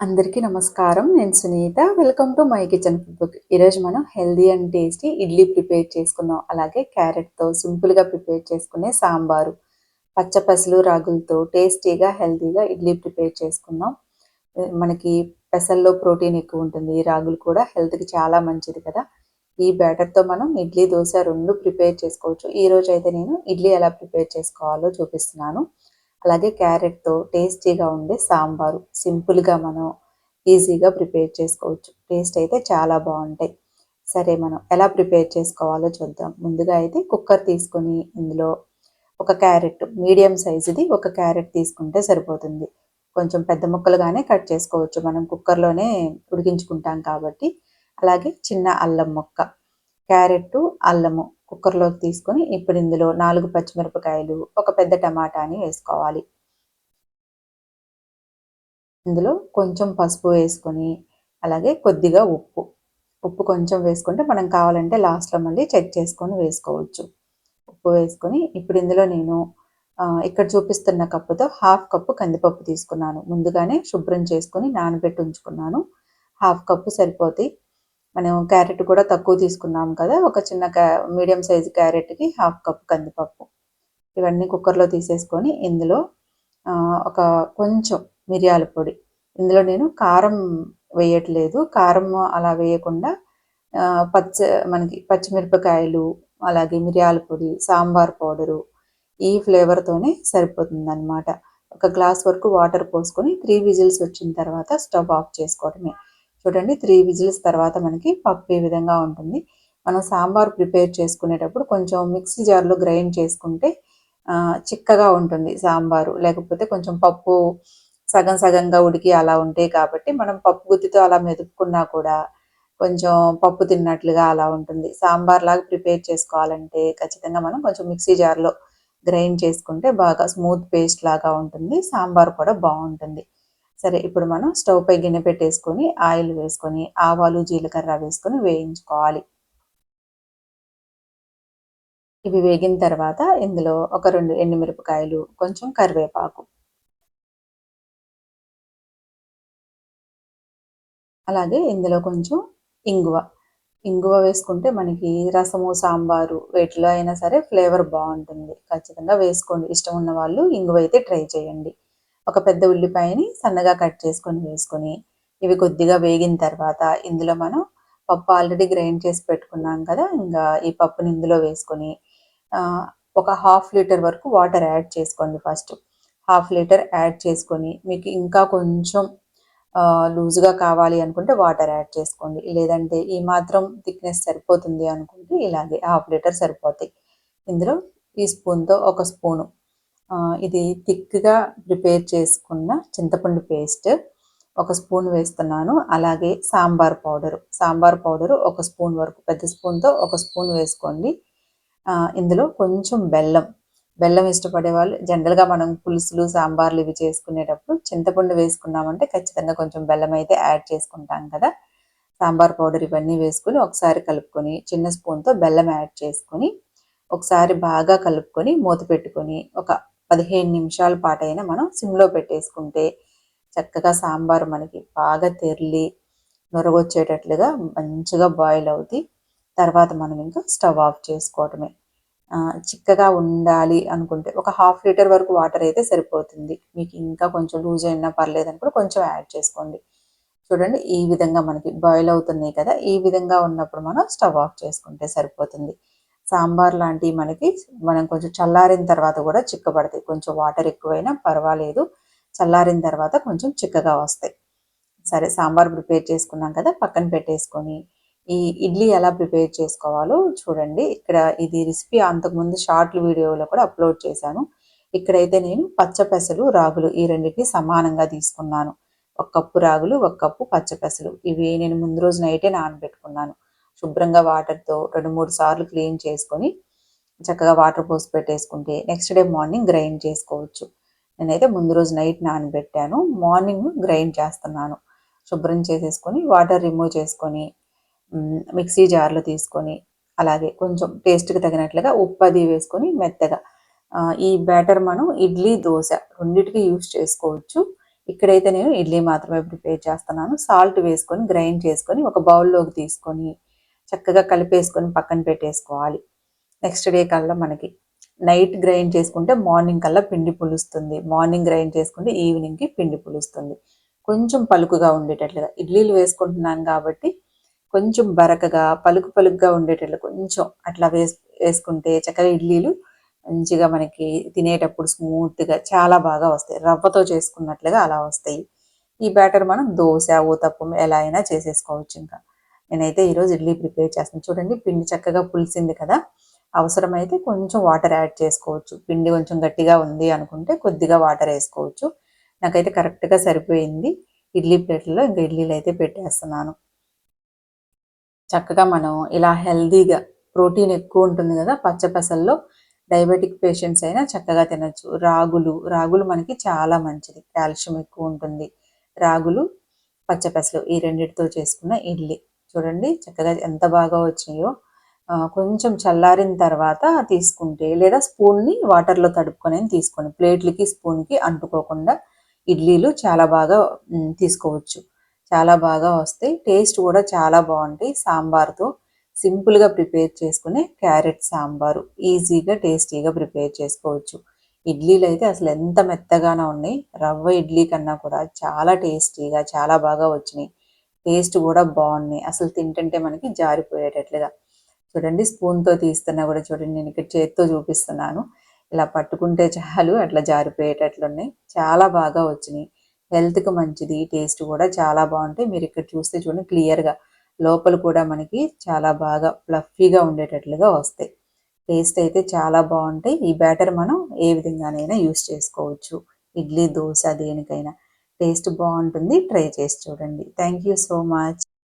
అందరికీ నమస్కారం. నేను Sunitha. Welcome to my kitchen food book ఈరోజు మనం healthy and tasty idli prepare చేసుకుందాం. అలాగే క్యారెట్తో సింపుల్గా ప్రిపేర్ చేసుకునే సాంబారు. పచ్చపసలు రాగులతో టేస్టీగా హెల్దీగా ఇడ్లీ ప్రిపేర్ చేసుకుందాం. మనకి పెసల్లో ప్రోటీన్ ఎక్కువ ఉంటుంది. రాగులు కూడా హెల్త్కి చాలా మంచిది కదా. ఈ బ్యాటర్తో మనం ఇడ్లీ దోశ రెండు ప్రిపేర్ చేసుకోవచ్చు. ఈ రోజు అయితే నేను ఇడ్లీ ఎలా ప్రిపేర్ చేసుకోవాలో చూపిస్తున్నాను. అలాగే క్యారెట్తో టేస్టీగా ఉండే సాంబారు. సింపుల్గా మనం ఈజీగా ప్రిపేర్ చేసుకోవచ్చు. టేస్ట్ అయితే చాలా బాగుంటాయి. సరే మనం ఎలా ప్రిపేర్ చేసుకోవాలో చూద్దాం. ముందుగా అయితే కుక్కర్ తీసుకొని ఇందులో ఒక క్యారెట్ మీడియం సైజుది ఒక క్యారెట్ తీసుకుంటే సరిపోతుంది. కొంచెం పెద్ద ముక్కలుగానే కట్ చేసుకోవచ్చు. మనం కుక్కర్లోనే ఉడికించుకుంటాం కాబట్టి. అలాగే చిన్న అల్లం ముక్క క్యారెట్ అల్లము కుక్కర్లోకి తీసుకొని ఇప్పుడు ఇందులో నాలుగు పచ్చిమిరపకాయలు ఒక పెద్ద టమాటాని వేసుకోవాలి. ఇందులో కొంచెం పసుపు వేసుకొని అలాగే కొద్దిగా ఉప్పు. ఉప్పు కొంచెం వేసుకుంటే మనం కావాలంటే లాస్ట్లో మళ్ళీ చెక్ చేసుకొని వేసుకోవచ్చు. ఉప్పు వేసుకొని ఇప్పుడు ఇందులో నేను ఇక్కడ చూపిస్తున్న కప్పుతో హాఫ్ కప్పు కందిపప్పు తీసుకున్నాను. ముందుగానే శుభ్రం చేసుకొని నానబెట్టి ఉంచుకున్నాను. హాఫ్ కప్పు సరిపోతాయి మనం క్యారెట్ కూడా తక్కువ తీసుకున్నాం కదా ఒక చిన్న క్యా మీడియం సైజు క్యారెట్కి హాఫ్ కప్ కందిపప్పు. ఇవన్నీ కుక్కర్లో తీసేసుకొని ఇందులో ఒక కొంచెం మిరియాల పొడి. ఇందులో నేను కారం వేయట్లేదు. కారం అలా వేయకుండా పచ్చ మనకి పచ్చిమిరపకాయలు అలాగే మిరియాల పొడి సాంబార్ పౌడరు ఈ ఫ్లేవర్తోనే సరిపోతుంది అనమాట ఒక గ్లాస్ వరకు వాటర్ పోసుకొని త్రీ విజిల్స్ వచ్చిన తర్వాత స్టవ్ ఆఫ్ చేసుకోవడమే. చూడండి త్రీ విజిల్స్ తర్వాత మనకి పప్పు ఈ విధంగా ఉంటుంది. మనం సాంబార్ ప్రిపేర్ చేసుకునేటప్పుడు కొంచెం మిక్సీ జార్లో గ్రైండ్ చేసుకుంటే చిక్కగా ఉంటుంది సాంబారు. లేకపోతే కొంచెం పప్పు సగం సగంగా ఉడికి అలా ఉంటాయి కాబట్టి మనం పప్పు గుత్తితో అలా మెదుపుకున్నా కూడా కొంచెం పప్పు తిన్నట్లుగా అలా ఉంటుంది. సాంబార్ లాగా ప్రిపేర్ చేసుకోవాలంటే ఖచ్చితంగా మనం కొంచెం మిక్సీ జార్లో గ్రైండ్ చేసుకుంటే బాగా స్మూత్ పేస్ట్ లాగా ఉంటుంది. సాంబార్ కూడా బాగుంటుంది. సరే ఇప్పుడు మనం స్టవ్ పై గిన్నె పెట్టేసుకొని ఆయిల్ వేసుకొని ఆవాలు జీలకర్ర వేసుకొని వేయించుకోవాలి. ఇవి వేగిన తర్వాత ఇందులో ఒక రెండు ఎండుమిరపకాయలు కొంచెం కరివేపాకు. అలాగే ఇందులో కొంచెం ఇంగువ. ఇంగువ వేసుకుంటే మనకి రసము సాంబారు వీటిలో అయినా సరే ఫ్లేవర్ బాగుంటుంది. ఖచ్చితంగా వేసుకోండి. ఇష్టం ఉన్న వాళ్ళు ఇంగువ అయితే ట్రై చేయండి. ఒక పెద్ద ఉల్లిపాయని సన్నగా కట్ చేసుకొని వేసుకొని ఇవి కొద్దిగా వేగిన తర్వాత ఇందులో మనం పప్పు ఆల్రెడీ గ్రైండ్ చేసి పెట్టుకున్నాం కదా ఇంకా ఈ పప్పుని ఇందులో వేసుకొని ఒక హాఫ్ లీటర్ వరకు వాటర్ యాడ్ చేసుకోండి ఫస్ట్. హాఫ్ లీటర్ యాడ్ చేసుకొని మీకు ఇంకా కొంచెం లూజ్గా కావాలి అనుకుంటే వాటర్ యాడ్ చేసుకోండి. లేదంటే ఈ మాత్రం థిక్నెస్ సరిపోతుంది అనుకుంటే ఇలాగే హాఫ్ లీటర్ సరిపోతాయి. ఇందులో ఈ స్పూన్తో ఒక స్పూను ఇది థిక్గా ప్రిపేర్ చేసుకున్న చింతపండు పేస్ట్ ఒక స్పూన్ వేస్తున్నాను. అలాగే సాంబార్ పౌడరు. సాంబార్ పౌడరు ఒక స్పూన్ వరకు పెద్ద స్పూన్తో ఒక స్పూన్ వేసుకోండి. ఇందులో కొంచెం బెల్లం. బెల్లం ఇష్టపడే వాళ్ళు జనరల్గా మనం పులుసులు సాంబార్లు ఇవి చేసుకునేటప్పుడు చింతపండు వేసుకున్నామంటే ఖచ్చితంగా కొంచెం బెల్లం అయితే యాడ్ చేసుకుంటాం కదా. సాంబార్ పౌడర్ ఇవన్నీ వేసుకుని ఒకసారి కలుపుకొని చిన్న స్పూన్తో బెల్లం యాడ్ చేసుకొని ఒకసారి బాగా కలుపుకొని మూత పెట్టుకొని ఒక పదిహేను నిమిషాల పాటైనా మనం సిమ్లో పెట్టేసుకుంటే చక్కగా సాంబార్ మనకి బాగా తెర్లి నొరగొచ్చేటట్లుగా మంచిగా బాయిల్ అవుతుంది తర్వాత మనం ఇంకా స్టవ్ ఆఫ్ చేసుకోవటమే. చిక్కగా ఉండాలి అనుకుంటే ఒక హాఫ్ లీటర్ వరకు వాటర్ అయితే సరిపోతుంది. మీకు ఇంకా కొంచెం లూజ్ అయినా పర్లేదు అనుకుంటే కొంచెం యాడ్ చేసుకోండి. చూడండి ఈ విధంగా మనకి బాయిల్ అవుతున్నాయి కదా ఈ విధంగా ఉన్నప్పుడు మనం స్టవ్ ఆఫ్ చేసుకుంటే సరిపోతుంది. సాంబార్ లాంటివి మనకి మనం కొంచెం చల్లారిన తర్వాత కూడా చిక్కబడతాయి. కొంచెం వాటర్ ఎక్కువైనా పర్వాలేదు. చల్లారిన తర్వాత కొంచెం చిక్కగా వస్తాయి. సరే సాంబార్ ప్రిపేర్ చేసుకున్నాం కదా పక్కన పెట్టేసుకొని ఈ ఇడ్లీ ఎలా ప్రిపేర్ చేసుకోవాలో చూడండి. ఇక్కడ ఇది రెసిపీ అంతకుముందు షార్ట్ వీడియోలో కూడా అప్లోడ్ చేశాను. ఇక్కడైతే నేను పచ్చపెసలు రాగులు ఈ రెండింటిని సమానంగా తీసుకున్నాను. ఒక కప్పు రాగులు ఒక కప్పు పచ్చపెసలు. ఇవి నేను ముందు రోజు నైటే నానబెట్టుకున్నాను. శుభ్రంగా వాటర్తో రెండు మూడు సార్లు క్లీన్ చేసుకొని చక్కగా వాటర్ పోసి పెట్టేసుకుంటే నెక్స్ట్ డే మార్నింగ్ గ్రైండ్ చేసుకోవచ్చు. నేనైతే ముందు రోజు నైట్ నానబెట్టాను. మార్నింగ్ గ్రైండ్ చేస్తున్నాను. శుభ్రం చేసేసుకొని వాటర్ రిమూవ్ చేసుకొని మిక్సీ జార్లో తీసుకొని అలాగే కొంచెం టేస్ట్కి తగినట్లుగా ఉప్పు అది వేసుకొని మెత్తగా ఈ బ్యాటర్ మనం ఇడ్లీ దోశ రెండింటికి యూస్ చేసుకోవచ్చు. ఇక్కడైతే నేను ఇడ్లీ మాత్రమే ప్రిపేర్ చేస్తున్నాను. సాల్ట్ వేసుకొని గ్రైండ్ చేసుకొని ఒక బౌల్లోకి తీసుకొని చక్కగా కలిపేసుకొని పక్కన పెట్టేసుకోవాలి. నెక్స్ట్ డే కల్లా మనకి నైట్ గ్రైండ్ చేసుకుంటే మార్నింగ్ కల్లా పిండి పులుస్తుంది. మార్నింగ్ గ్రైండ్ చేసుకుంటే ఈవినింగ్కి పిండి పులుస్తుంది. కొంచెం పలుకుగా ఉండేటట్లుగా ఇడ్లీలు వేసుకుంటున్నాను కాబట్టి కొంచెం బరకగా పలుకు పలుకుగా ఉండేటట్లు కొంచెం అట్లా వేసు వేసుకుంటే చక్కగా ఇడ్లీలు మంచిగా మనకి తినేటప్పుడు స్మూత్గా చాలా బాగా వస్తాయి. రవ్వతో చేసుకున్నట్లుగా అలా వస్తాయి. ఈ బ్యాటర్ మనం దోశ ఊతప్పం ఎలా అయినా చేసేసుకోవచ్చు ఇంకా. నేనైతే ఈరోజు ఇడ్లీ ప్రిపేర్ చేస్తాను. చూడండి పిండి చక్కగా పులిసింది కదా. అవసరమైతే కొంచెం వాటర్ యాడ్ చేసుకోవచ్చు. పిండి కొంచెం గట్టిగా ఉంది అనుకుంటే కొద్దిగా వాటర్ వేసుకోవచ్చు. నాకైతే కరెక్ట్గా సరిపోయింది. ఇడ్లీ ప్లేట్లలో ఇంకా ఇడ్లీలు అయితే పెట్టేస్తున్నాను. చక్కగా మనం ఇలా హెల్దీగా ప్రోటీన్ ఎక్కువ ఉంటుంది కదా పచ్చపెసల్లో డయాబెటిక్ పేషెంట్స్ అయినా చక్కగా తినచ్చు. రాగులు రాగులు మనకి చాలా మంచిది. కాల్షియం ఎక్కువ ఉంటుంది. రాగులు పచ్చపెసలు ఈ రెండింటితో చేసుకున్న ఇడ్లీ. చూడండి చక్కగా ఎంత బాగా వచ్చినాయో. కొంచెం చల్లారిన తర్వాత తీసుకుంటే లేదా స్పూన్ని వాటర్లో తడుపుకొని తీసుకొని ప్లేట్లకి స్పూన్కి అంటుకోకుండా ఇడ్లీలు చాలా బాగా తీసుకోవచ్చు. చాలా బాగా వస్తాయి. టేస్ట్ కూడా చాలా బాగుంటాయి. సాంబార్తో సింపుల్గా ప్రిపేర్ చేసుకునే క్యారెట్ సాంబారు. ఈజీగా టేస్టీగా ప్రిపేర్ చేసుకోవచ్చు. ఇడ్లీలు అయితే అసలు ఎంత మెత్తగానే ఉన్నాయి. రవ్వ ఇడ్లీ కన్నా కూడా చాలా టేస్టీగా చాలా బాగా వచ్చినాయి. టేస్ట్ కూడా బాగున్నాయి. అసలు తింటుంటే మనకి జారిపోయేటట్లుగా. చూడండి స్పూన్తో తీస్తున్నా కూడా చూడండి నేను ఇక్కడ చేత్తో చూపిస్తున్నాను. ఇలా పట్టుకుంటే చాలు అట్లా జారిపోయేటట్లున్నాయి. చాలా బాగా వచ్చినాయి. హెల్త్కి మంచిది టేస్ట్ కూడా చాలా బాగుంటాయి. మీరు ఇక్కడ చూస్తే చూడండి క్లియర్గా. లోపల కూడా మనకి చాలా బాగా ఫ్లఫీగా ఉండేటట్లుగా వస్తాయి. టేస్ట్ అయితే చాలా బాగుంటాయి. ఈ బ్యాటర్ మనం ఏ విధంగానైనా యూస్ చేసుకోవచ్చు. ఇడ్లీ దోశ దేనికైనా. టేస్ట్ బాగుంటుంది. ట్రై చేసి చూడండి. Thank you so much